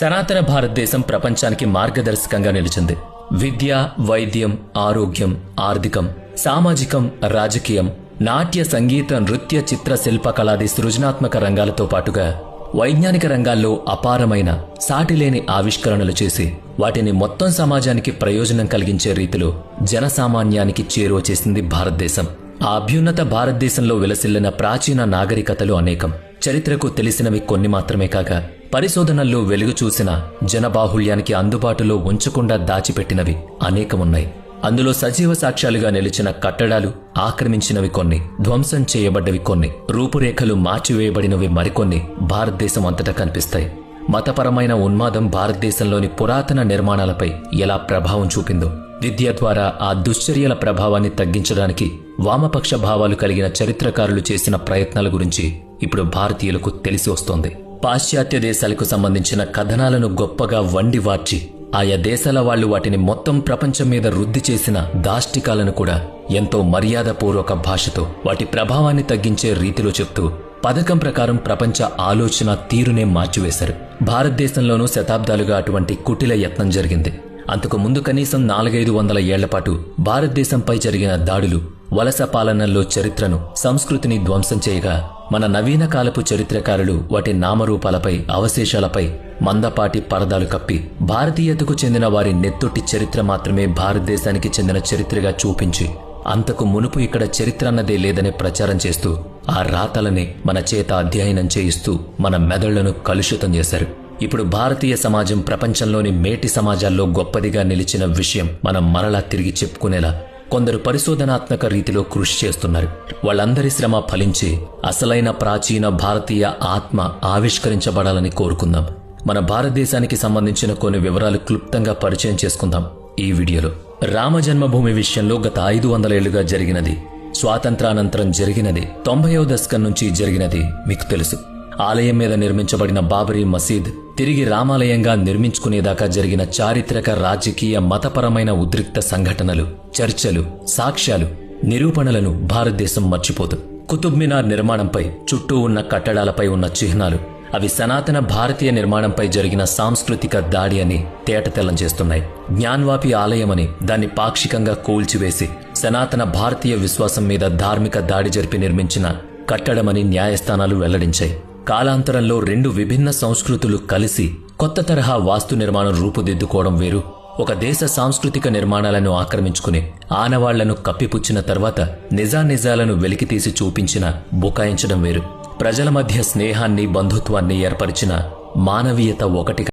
సనాతన భారతదేశం ప్రపంచానికి మార్గదర్శకంగా నిలిచింది. విద్య వైద్యం ఆరోగ్యం ఆర్థికం సామాజికం రాజకీయం నాట్య సంగీత నృత్య చిత్ర శిల్పకళాది సృజనాత్మక రంగాలతో పాటుగా వైజ్ఞానిక రంగాల్లో అపారమైన సాటిలేని ఆవిష్కరణలు చేసి వాటిని మొత్తం సమాజానికి ప్రయోజనం కలిగించే రీతిలో జనసామాన్యానికి చేరువ చేసింది భారతదేశం. ఆ అభ్యున్నత భారతదేశంలో విలసిల్లిన ప్రాచీన నాగరికతలు అనేకం. చరిత్రకు తెలిసినవి కొన్ని మాత్రమే కాగా పరిశోధనల్లో వెలుగు చూసిన జనబాహుళ్యానికి అందుబాటులో ఉంచకుండా దాచిపెట్టినవి అనేకమున్నాయి. అందులో సజీవ సాక్ష్యాలుగా నిలిచిన కట్టడాలు ఆక్రమించినవి కొన్ని ధ్వంసం చేయబడ్డవి కొన్ని రూపురేఖలు మార్చివేయబడినవి మరికొన్ని భారతదేశం అంతటా కనిపిస్తాయి. మతపరమైన ఉన్మాదం భారతదేశంలోని పురాతన నిర్మాణాలపై ఎలా ప్రభావం చూపిందో విద్య ద్వారా ఆ దుశ్చర్యల ప్రభావాన్ని తగ్గించడానికి వామపక్ష భావాలు కలిగిన చరిత్రకారులు చేసిన ప్రయత్నాల గురించి ఇప్పుడు భారతీయులకు తెలిసి వస్తోంది. పాశ్చాత్య దేశాలకు సంబంధించిన కథనాలను గొప్పగా వండి వార్చి ఆయా దేశాల వాళ్ళు వాటిని మొత్తం ప్రపంచం మీద వృద్ధి చేసిన దాష్టికాలను కూడా ఎంతో మర్యాదపూర్వక భాషతో వాటి ప్రభావాన్ని తగ్గించే రీతిలో చెప్తూ పథకం ప్రకారం ప్రపంచ ఆలోచన తీరునే మార్చివేశారు. భారతదేశంలోనూ శతాబ్దాలుగా అటువంటి కుటిల యత్నం జరిగింది. అంతకు ముందు కనీసం నాలుగైదు వందల ఏళ్ళపాటు భారతదేశంపై జరిగిన దాడులు వలస పాలనల్లో చరిత్రను సంస్కృతిని ధ్వంసం చేయగా మన నవీన కాలపు చరిత్రకారులు వాటి నామరూపాలపై అవశేషాలపై మందపాటి పరదాలు కప్పి భారతీయతకు చెందిన వారి నెత్తొట్టి చరిత్ర మాత్రమే భారతదేశానికి చెందిన చరిత్రగా చూపించి అంతకు మునుపు ఇక్కడ చరిత్ర అన్నదే లేదని ప్రచారం చేస్తూ ఆ రాతలనే మన చేత అధ్యయనం చేయిస్తూ మన మెదళ్ళను కలుషితం చేశారు. ఇప్పుడు భారతీయ సమాజం ప్రపంచంలోని మేటి సమాజాల్లో గొప్పదిగా నిలిచిన విషయం మనం మరలా తిరిగి చెప్పుకునేలా కొందరు పరిశోధనాత్మక రీతిలో కృషి చేస్తున్నారు. వాళ్ళందరి శ్రమ ఫలించి అసలైన ప్రాచీన భారతీయ ఆత్మ ఆవిష్కరించబడాలని కోరుకుందాం. మన భారతదేశానికి సంబంధించిన కొన్ని వివరాలు క్లుప్తంగా పరిచయం చేసుకుందాం ఈ వీడియోలో. రామజన్మభూమి విషయంలో గత ఐదు వందల ఏళ్ళుగా జరిగినది. స్వాతంత్రానంతరం జరిగినది. తొంభైవ దశకం నుంచి జరిగినది మీకు తెలుసు. ఆలయం మీద నిర్మించబడిన బాబరీ మసీద్ తిరిగి రామాలయంగా నిర్మించుకునేదాకా జరిగిన చారిత్రక రాజకీయ మతపరమైన ఉద్రిక్త సంఘటనలు. చర్చలు సాక్ష్యాలు నిరూపణలను భారతదేశం మర్చిపోదు. కుతుబ్ మినార్ నిర్మాణంపై చుట్టూ ఉన్న కట్టడాలపై ఉన్న చిహ్నాలు అవి సనాతన భారతీయ నిర్మాణంపై జరిగిన సాంస్కృతిక దాడి అని తేటతెల్లం చేస్తున్నాయి. జ్ఞాన్వాపి ఆలయమని దాన్ని పాక్షికంగా కూల్చివేసి సనాతన భారతీయ విశ్వాసం మీద ధార్మిక దాడి జరిపి నిర్మించిన కట్టడమని న్యాయస్థానాలు వెల్లడించాయి. కాలాంతరంలో రెండు విభిన్న సంస్కృతులు కలిసి కొత్త తరహా వాస్తు నిర్మాణం రూపుదిద్దుకోవడం వేరు. ఒక దేశ సాంస్కృతిక నిర్మాణాలను ఆక్రమించుకుని ఆనవాళ్ళను కప్పిపుచ్చిన తర్వాత నిజానిజాలను వెలికితీసి చూపించిన బుకాయించడం వేరు. ప్రజల మధ్య స్నేహాన్ని బంధుత్వాన్ని ఏర్పరిచిన మానవీయత ఒకటిగా